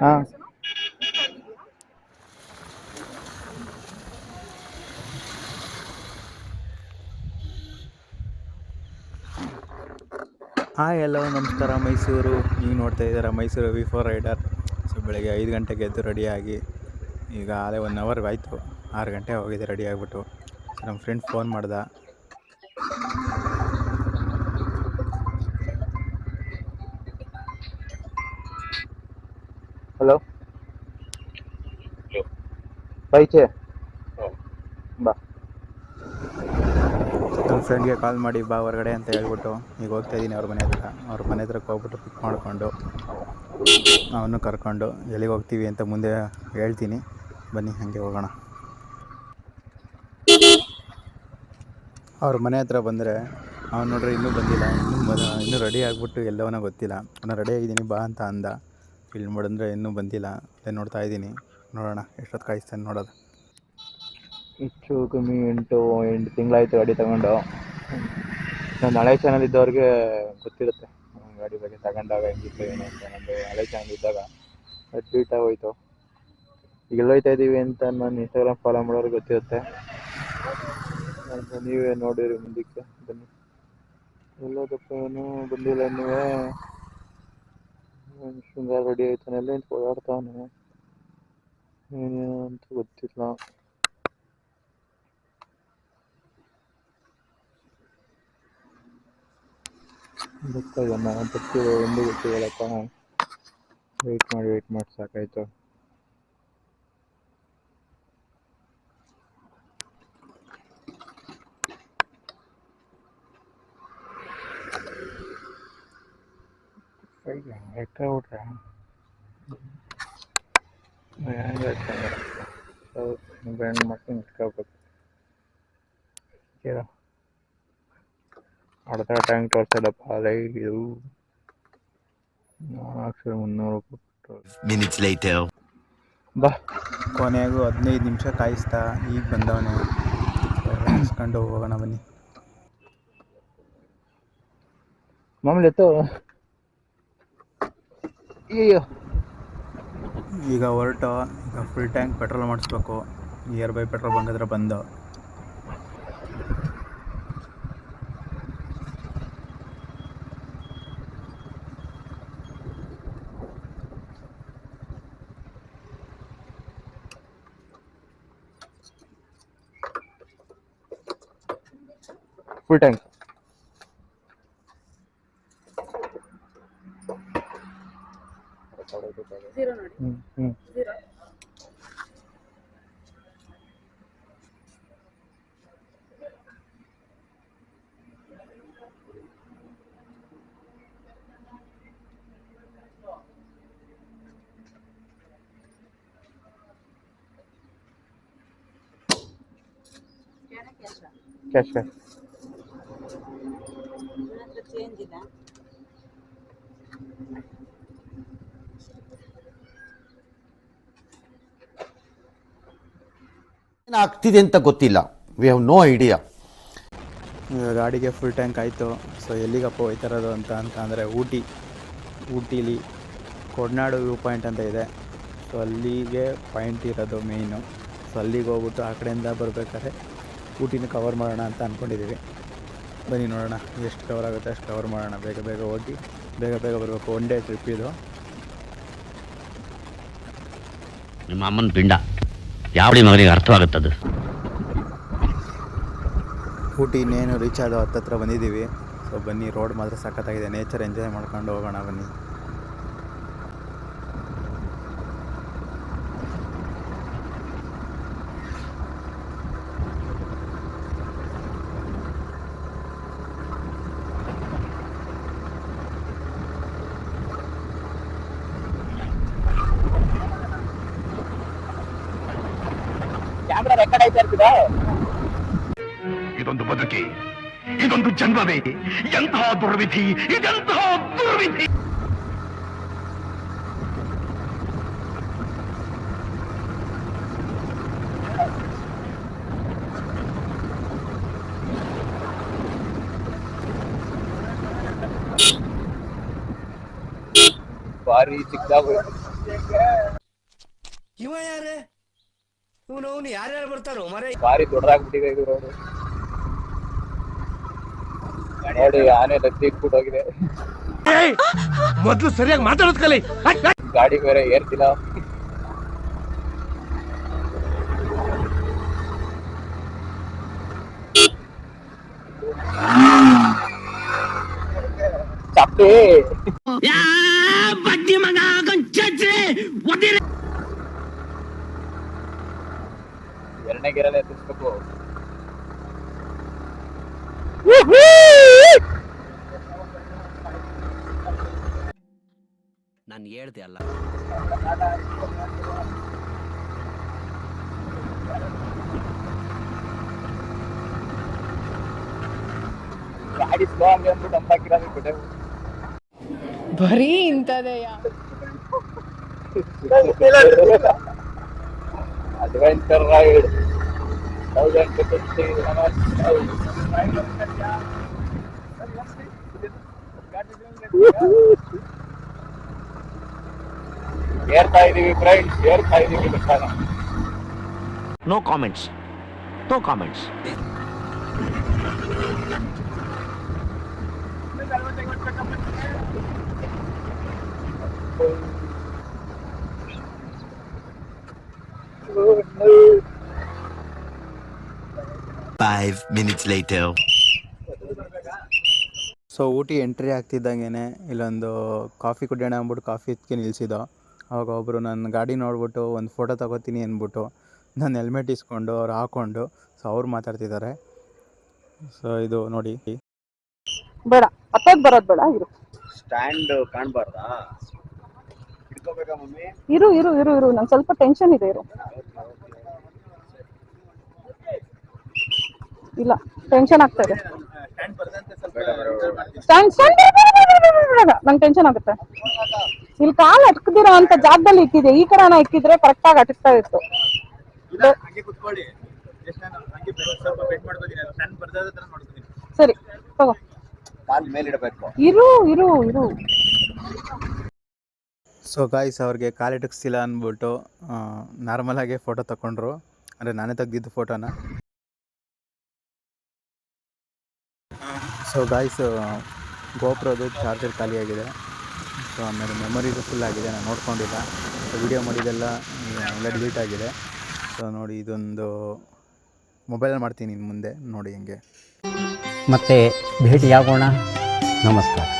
ಹಾ. ಹಾಯ್ ಎಲ್ಲೋ ನಮಸ್ಕಾರ, ಮೈಸೂರು. ನೀವು ನೋಡ್ತಾ ಇದ್ದೀರಾ Mysuru V four rider so ಬೆಳಗ್ಗೆ ಐದು ಗಂಟೆಗೆ ಎದ್ದು ರೆಡಿಯಾಗಿ ಈಗ ಅದೇ ಒನ್ ಅವರ್ ಆಯಿತು. ಆರು ಗಂಟೆ ಹೋಗಿದೆ ರೆಡಿ ಆಗಿಬಿಟ್ಟು. ನಮ್ಮ ಫ್ರೆಂಡ್ ಫೋನ್ ಮಾಡ್ದ. ಹಲೋ? ಬೈಚೆ ಬಾ. ನನ್ನ ಫ್ರೆಂಡ್ಗೆ ಕಾಲ್ ಮಾಡಿ ಬಾ ಹೊರಗಡೆ ಅಂತ ಹೇಳ್ಬಿಟ್ಟು ಈಗ ಹೋಗ್ತಾ ಇದ್ದೀನಿ ಅವ್ರ ಮನೆ ಹತ್ರ. ಅವ್ರ ಮನೆ ಹತ್ರಕ್ಕೆ ಹೋಗ್ಬಿಟ್ಟು ಪಿಕ್ ಮಾಡಿಕೊಂಡು ಅವನು ಕರ್ಕೊಂಡು ಎಲ್ಲಿಗೆ ಹೋಗ್ತೀವಿ ಅಂತ ಮುಂದೆ ಹೇಳ್ತೀನಿ. ಬನ್ನಿ ಹಾಗೆ ಹೋಗೋಣ. ಅವ್ರ ಮನೆ ಹತ್ರ ಬಂದರೆ ಅವ್ನು ನೋಡ್ರಿ ಇನ್ನೂ ಬಂದಿಲ್ಲ ಇನ್ನೂ ಬ ಇನ್ನೂ ರೆಡಿ ಆಗಿಬಿಟ್ಟು ಎಲ್ಲವನ್ನ ಗೊತ್ತಿಲ್ಲ. ನಾನು ರೆಡಿ ಆಗಿದ್ದೀನಿ ಬಾ ಅಂತ ಅಂದ. ಇಲ್ಲಿ ಮಾಡಿದ್ರೆ ಇನ್ನೂ ಬಂದಿಲ್ಲ. ಅದೇ ನೋಡ್ತಾ ಇದ್ದೀನಿ. ನೋಡೋಣ, ಎಷ್ಟೊತ್ತು ಕಾಯಿಸ್ತಾನೆ ನೋಡೋದು. ಹೆಚ್ಚು ಕಮ್ಮಿ ಎಂಟು ಎಂಟು ತಿಂಗಳಾಯಿತು ಗಾಡಿ ತಗೊಂಡು. ನಾನು ಹಳೆ ಚಾನಲ್ ಇದ್ದವ್ರಿಗೆ ಗೊತ್ತಿರುತ್ತೆ. ಗಾಡಿ ಬಗ್ಗೆ ತಗೊಂಡಾಗ ಹೆಂಗಿತ್ತು ಏನು ಅಂತ. ನಮ್ಮದು ಹಳೆ ಚಾನಲ್ ಇದ್ದಾಗ ಅದು ಬೀಟ್ ಆಗೋಯ್ತು. ಎಲ್ಲೋಯ್ತಾ ಇದ್ದೀವಿ ಅಂತ ನಾನು ಇನ್ಸ್ಟಾಗ್ರಾಮ್ ಫಾಲೋ ಮಾಡೋರಿಗೆ ಗೊತ್ತಿರುತ್ತೆ. ನೀವೇ ನೋಡಿರಿ ಮುಂದಕ್ಕೆ. ಬನ್ನಿ. ಎಲ್ಲೋದಪ್ಪ ಏನು ಬಂದಿಲ್ಲ ನೀವೇ. ಶೃಂಗಾರ ರೆಡಿ ಆಯ್ತಾನೆ, ಎಲ್ಲ ನಿಂತು ಓಡಾಡ್ತಾವನೆ ಏನೇನು ಅಂತ ಗೊತ್ತಿಲ್ಲ. ಗೊತ್ತಾಗ ನಾನು ಗೊತ್ತಿರೋ ಒಂದು ಗೊತ್ತಿರಲ್ಲಪ್ಪ ವೆಯ್ಟ್ ಮಾಡಿ ವೆಯ್ಟ್ ಮಾಡಿ, ಸಾಕಾಯ್ತು. ಎಕ್ಕ ಬಿಟ್ರೆ ಹೆಂಗೆ ಬ್ರ್ಯಾಂಡ್ ಮಾಡ್ಕೊಂಡು ಇಟ್ಕೋಬೇಕು ಏನೋ ಅರ್ಧ ಟ್ಯಾಂಕ್ ತೋರಿಸಲ್ಲಪ್ಪ ಲೈಟ್ ಇದು ನಾಲ್ಕು ಸಾವಿರ ಮುನ್ನೂರು ರೂಪಾಯಿ Minutes later. ಬಾ ಕೊನೆಗೂ ಹದಿನೈದು ನಿಮಿಷ ಕಾಯಿಸ್ತಾ ಈಗ ಬಂದವನೇ ಇಸ್ಕೊಂಡು ಹೋಗೋಣ ಬನ್ನಿ ಮಾಮೂಲಿ ಎತ್ತು ಅಯ್ಯೋ ಈಗ ಹೊರಟು ಈಗ ಫುಲ್ ಟ್ಯಾಂಕ್ ಪೆಟ್ರೋಲ್ ಮಾಡಿಸ್ಬೇಕು. ನಿಯರ್ ಬೈ ಪೆಟ್ರೋಲ್ ಬಂಕ್ ಹತ್ರ ಬಂದು. Full tank ಜೀರೋ ನೋಡಿ ಹ್ಞೂ ಹ್ಞೂ ಜೀರೋ ಕ್ಯಾಶ್ ಕ್ಯಾಶ್ ಚೇಂಜ್ ಇಲ್ಲ ಏನಾಗ್ತಿದೆ ಅಂತ ಗೊತ್ತಿಲ್ಲ. ವಿ ಹ್ಯಾವ್ ನೋ ಐಡಿಯಾ ಈಗ ಗಾಡಿಗೆ ಫುಲ್ ಟ್ಯಾಂಕ್ ಆಯಿತು. ಸೊ ಎಲ್ಲಿಗಪ್ಪ ಹೋಯ್ತಾರದು ಅಂತ ಅಂತ ಅಂದರೆ ಊಟಿ. ಊಟಿಲಿ ಕೊಡನಾಡು ವ್ಯೂ ಪಾಯಿಂಟ್ ಅಂತ ಇದೆ. ಸೊ ಅಲ್ಲಿಗೆ ಪಾಯಿಂಟ್ ಇರೋದು ಮೇಯ್ನು ಸೊ ಅಲ್ಲಿಗೆ ಹೋಗ್ಬಿಟ್ಟು ಆ ಕಡೆಯಿಂದ ಬರಬೇಕಾದ್ರೆ ಊಟಿನ ಕವರ್ ಮಾಡೋಣ ಅಂತ ಅಂದ್ಕೊಂಡಿದ್ದೀವಿ ಬನ್ನಿ ನೋಡೋಣ ಎಷ್ಟು ಕವರ್ ಆಗುತ್ತೆ ಅಷ್ಟು ಕವರ್ ಮಾಡೋಣ. ಬೇಗ ಬೇಗ ಹೋಗಿ ಬೇಗ ಬೇಗ ಬರಬೇಕು. ಒನ್ ಡೇ ಟ್ರಿಪ್ ಇದು. ನಿಮ್ಮ ಅಮ್ಮನ ಪಿಂಡ. ಯಾವಳಿ ಮಗನಿಗೆ ಅರ್ಥವಾಗುತ್ತದು ಊಟಿ ಇನ್ನೇನು ರೀಚ್ ಆದೋ ಹತ್ತತ್ರ ಬಂದಿದ್ದೀವಿ. ಸೊ ಬನ್ನಿ ರೋಡ್ ಮಾತ್ರ ಸಖತ್ತಾಗಿದೆ. ನೇಚರ್ ಎಂಜಾಯ್ ಮಾಡ್ಕೊಂಡು ಹೋಗೋಣ ಬನ್ನಿ. ಇದೊಂದು ಬದುಕಿ ಇದೊಂದು ಜನ್ಮವೇ ಎಂತಹ ದುರ್ವಿಧಿ ಇದೆಂತಹ ದುರ್ವಿಧಿ ಭಾರಿ ಚಿಕ್ಕದಾಗೋಯ್ತು ಇವ ಯಾರೇ ಇವನು ಅವನು ಯಾರ್ಯಾರು ಬರ್ತಾರೋ ಮರೆ. ಬಾರಿ ದೊಡ್ಡದಾಗ್ಬಿಟ್ಟಿದೆ ಇದು ರೋಡು ನೋಡಿ ಆನೆ ದತ್ತಿ ಇಟ್ಬಿಟ್ಟು ಹೋಗಿದೆ. ಮೊದ್ಲು ಸರಿಯಾಗಿ ಮಾತಾಡೋದ್ ಕಲಿ. ಗಾಡಿ ಬೇರೆ ಏರ್ತಿಲ್ಲ. ಚಪ್ಪಿ ಗಿರಲ್ಲೇ ಎತ್ತಿಸ್ಬೇಕು ನಾನು ಹೇಳ್ದೆ ಅಲ್ಲ. ಗಾಡಿ ಸ್ಲೋ ಆಗಿ ಅಂದ್ಬಿಟ್ಟು ಅಂತ ಹಾಕಿರೋದು ಬಿಟ್ಟೆ. ಬರೀ ಇಂಥದೆಯ ಅಡ್ವೆಂಚರ್ ರೈಡ್ ತೌಸಂಡ್ ಏರ್ತಾ ಇದೀವಿ ಫ್ರೆಂಡ್ಸ್ ಏರ್ತಾ ಇದೀವಿ no comments no comments minutes later. So Ooty entry ಆಗ್ತಿದ್ದಂಗೆ ಇಲ್ಲೊಂದು ಕಾಫಿ ಕುಡಿಯೋಣ ಅಂದ್ಬಿಟ್ಟು ಕಾಫಿ ಇದಕ್ಕೆ ನಿಲ್ಲಿಸಿದ್ದು ಅವಾಗ ಒಬ್ಬರು ನನ್ನ ಗಾಡಿ ನೋಡ್ಬಿಟ್ಟು ಒಂದು ಫೋಟೋ ತಗೋತೀನಿ ಅಂದ್ಬಿಟ್ಟು ನಾನು ಹೆಲ್ಮೆಟ್ ಇಸ್ಕೊಂಡು ಅವ್ರು ಹಾಕ್ಕೊಂಡು ಸೊ ಅವ್ರು ಮಾತಾಡ್ತಿದ್ದಾರೆ ಸೊ ಇದು ನೋಡಿ. ಬೇಡ ಹತ್ತೋದ್ ಬರೋದ್ ಬೇಡ ಇರು. ಸ್ಟ್ಯಾಂಡ್ ಕಾಣಬಾರ್ದಾ? ಹಿಡ್ಕೋಬೇಕಾ ಮಮ್ಮಿ? ಇರು ಇರು ಇರು ಇರು ನಂಗೆ ಸ್ವಲ್ಪ ಟೆನ್ಷನ್ ಇದೆ ಇರು. ಇಲ್ಲ ಟೆನ್ಷನ್ ಆಗ್ತಾ ಇದೆ. ನಂಗೆ ಟೆನ್ಷನ್ ಆಗುತ್ತೆ. ಇಲ್ಲಿ ಕಾಲ್ ಅಟ್ಕದಿರೋ ಅಂತ ಜಾಗದಲ್ಲಿ ಇಕ್ಕಿದೆ ಈ ಕಡೆ ನಾ ಇಕ್ಕಿದ್ರೆ ಕರೆಕ್ಟ್ ಆಗಿ ಅಟಕ್ತಾ ಇತ್ತು. ಸರಿ ತಗೋ. ಇರು ಇರು ಇರು. ಸೊ ಗಾಯ್ಸ್ ಅವ್ರಿಗೆ ಕಾಲಿಟಕ್ಸಿಲ್ಲ ಅಂದ್ಬಿಟ್ಟು ಆಗಿ ಫೋಟೋ ತಕೊಂಡ್ರು. ಅಂದರೆ ನಾನೇ ತೆಗ್ದಿದ್ದು ಫೋಟೋನ ಸೊ ಗಾಯ್ಸ್ ಗೋಪ್ರದು ಚಾರ್ಜರ್ ಖಾಲಿಯಾಗಿದೆ. ಸೊ ಆಮೇಲೆ ಮೆಮೊರಿದು ಫುಲ್ ಆಗಿದೆ. ನಾನು ನೋಡ್ಕೊಂಡಿಲ್ಲ. ಸೊ ವಿಡಿಯೋ ಮಾಡಿದೆಲ್ಲ ಎಲ್ಲ ಡಿಲೀಟ್ ಆಗಿದೆ. ಸೊ ನೋಡಿ, ಇದೊಂದು ಮೊಬೈಲಲ್ಲಿ ಮಾಡ್ತೀನಿ ಇನ್ನು ಮುಂದೆ. ನೋಡಿ, ಹಿಂಗೆ. ಮತ್ತೆ ಭೇಟಿಯಾಗೋಣ. ನಮಸ್ಕಾರ.